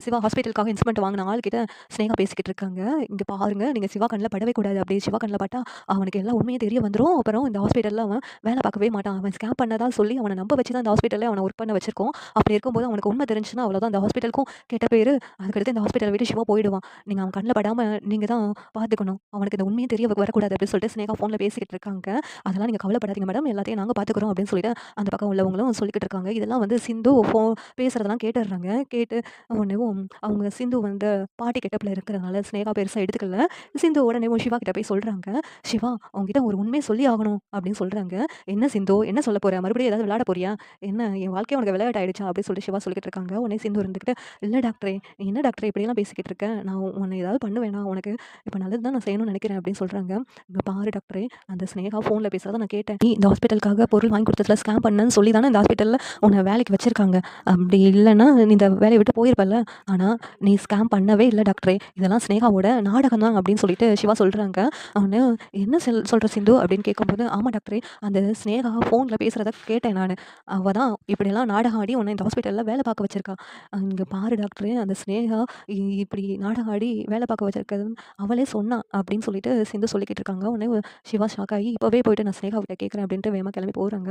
Siva ஹாஸ்பிட்டலுக்காக instrument வாங்கின ஆள்கிட்ட ஸ்னேகா பேசிக்கிட்டு இருக்காங்க. இங்கே பாருங்க, நீங்கள் சிவா கண்ணில் படவே கூடாது. அப்படி சிவா கண்ணில் பட்டா, அவனுக்கு எல்லா உண்மையும் தெரிய வந்துடும் அப்புறம் இந்த ஹாஸ்பிட்டலில் அவன் வேலை பார்க்கவே மாட்டான். அவன் ஸ்கேப் பண்ணதான் சொல்லி அவனை நம்ப வச்சு தான் இந்த ஹாஸ்பிட்டலில் அவனை ஒர்க் பண்ண வச்சிருக்கோம். அப்படி இருக்கும்போது அவனுக்கு உண்மை தெரிஞ்சுன்னா அவ்வளோதான். இந்த ஹாஸ்பிட்டலுக்கும் கெட்ட பேர் அதுக்கடுத்து இந்த ஹாஸ்பிட்டல் விட்டு சிவா போயிடுவான். நீங்கள் அவன் கண்ணில் படாமல் நீங்கள் தான் பார்த்துக்கணும். அவனுக்கு இந்த உண்மையும் தெரிய வரக்கூடாது." அப்படின்னு சொல்லிட்டு ஸ்னேகா ஃபோனில் பேசிக்கிட்டு இருக்காங்க. "அதெல்லாம் நீங்கள் கவலைப்படாதீங்க மேடம். எல்லாத்தையும் நாங்கள் பார்த்துக்குறோம்." அப்படின்னு சொல்லிட்டு அந்த பக்கம் உள்ளவங்களும் சொல்லிக்கிட்டு இருக்காங்க. இதெல்லாம் வந்து சிந்து ஃபோ பேசுகிறதெல்லாம் கேட்டுடுறாங்க கேட்டு ஒன்றுவும் அவங்க சிந்து வந்து பாட்டி கெட்டப்பில் இருக்கிறதுனால ஸ்னேகா பெருசாக எடுத்துக்கல. சிந்து உடனே சிவா கிட்ட போய் சொல்கிறாங்க "சிவா, அவங்ககிட்ட ஒரு உண்மை சொல்லி ஆகணும்." அப்படின்னு சொல்கிறாங்க "என்ன சிந்து? என்ன சொல்ல போகிற மறுபடியும் ஏதாவது விளையாட போறியா? என்ன என் வாழ்க்கை உனக்கு விளையாட்டு ஆயிடுச்சா?" அப்படின்னு சொல்லிட்டு சிவா சொல்லிக்கிட்டு இருக்காங்க. உடனே சிந்து இருந்துகிட்டு, இல்லை டாக்டரே, என்ன டாக்டரே இப்படியெல்லாம் பேசிக்கிட்டு இருக்கேன் நான் உன்னை ஏதாவது பண்ணுவேனா? உனக்கு இப்போ நல்லது தான் நான் செய்யணும்னு நினைக்கிறேன்." அப்படின்னு சொல்கிறாங்க "இங்க பாரு டாக்டரே, அந்த ஸ்னேகா ஃபோனில் பேசுகிறத நான் கேட்டேன். நீ இந்த ஹாஸ்பிட்டலுக்காக பொருள் வாங்கி கொடுத்ததுல ஸ்கேம் பண்ணேன்னு சொல்லி தானே இந்த ஹாஸ்பிட்டலில் உன்னை வேலைக்கு வச்சிருக்காங்க. அப்படி இல்லைன்னா நீ இந்த வேலையை விட்டு போயிருப்பல ஆனால் நீ ஸ்கேம் பண்ணவே இல்லை டாக்டரே. இதெல்லாம் ஸ்னேகாவோட நாடகம் தான்." அப்படின்னு சொல்லிட்டு சிவா சொல்கிறாங்க அவனு "என்ன சொல் சொல்கிற சிந்து?" அப்படின்னு கேட்கும்போது, ஆமாம் டாக்டரே, அந்த ஸ்னேகா ஃபோனில் பேசுகிறத கேட்டேன் நான் அவள் தான் இப்படியெல்லாம் நாடகம் ஆடி உன்னை இந்த ஹாஸ்பிட்டலில் வேலை பார்க்க வச்சிருக்கா. இங்கே பாரு டாக்டரே, அந்த ஸ்னேகா இ இப்படி நாடகம் ஆடி வேலை பார்க்க வச்சிருக்கதுன்னு அவளே சொன்னா." அப்படின்னு சொல்லிட்டு சிந்து சொல்லிக்கிட்டு இருக்காங்க. உடனே சிவா ஷாக் ஆகி, இப்போவே போயிட்டு நான் ஸ்னேகா கிட்ட கேட்குறேன் அப்படின்ட்டு வேகமா கிளம்பி போகிறாங்க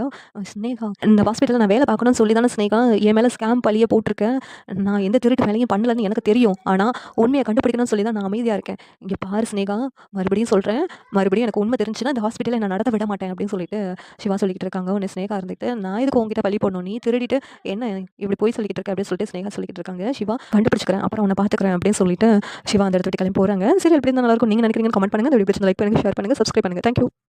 "ஸ்னேகா, இந்த ஹாஸ்பிட்டலில் நான் வேலை பார்க்கணும்னு சொல்லி தானே ஸ்னேகா என் மேலே ஸ்கேம் பழிய போட்டிருக்கேன் நான் எந்த திருட்டு வேலையும் பண்ணலன்னு எனக்கு தெரியும். ஆனால் உண்மையை கண்டுபிடிக்கணும்னு சொல்லி தான் நான் அமைதியாக இருக்கேன். இங்கே பாரு ஸ்னேகா, மறுபடியும் சொல்கிறேன் மறுபடியும் எனக்கு உண்மை தெரிஞ்சுன்னா இந்த ஹாஸ்பிட்டலில் நான் நடத்த விட மாட்டேன்." அப்படின்னு சொல்லிட்டு சிவா சொல்லிக்கிட்டு இருக்காங்க. உன்னை ஸ்னேகா இருந்துட்டு, "நான் இதுக்கு உங்ககிட்ட பழி போடணும்? நீ திருடிட்டு என்ன இப்படி போய் சொல்லிக்கிட்டு இருக்க?" அப்படின்னு சொல்லிட்டு ஸ்னேகா சொல்லிக்கிட்டு இருக்காங்க. சிவா, கண்டுபிடிச்சிக்கிறேன் அப்புறம் உன்னை பார்த்துக்கிறேன்." அப்படின்னு சொல்லிட்டு சிவா அந்த இடத்துல கிளம்பி போகிறாங்க சரி எப்படி இருந்தால் நல்லா இருக்கும் நீங்க கமெண்ட் பண்ணுங்க. இந்த வீடியோ பிடிச்சிருந்தா லைக் பண்ணுங்கள் ஷேர் பண்ணுங்கள் சப்ஸ்கிரைப் பண்ணுங்கள் தேங்க்யூ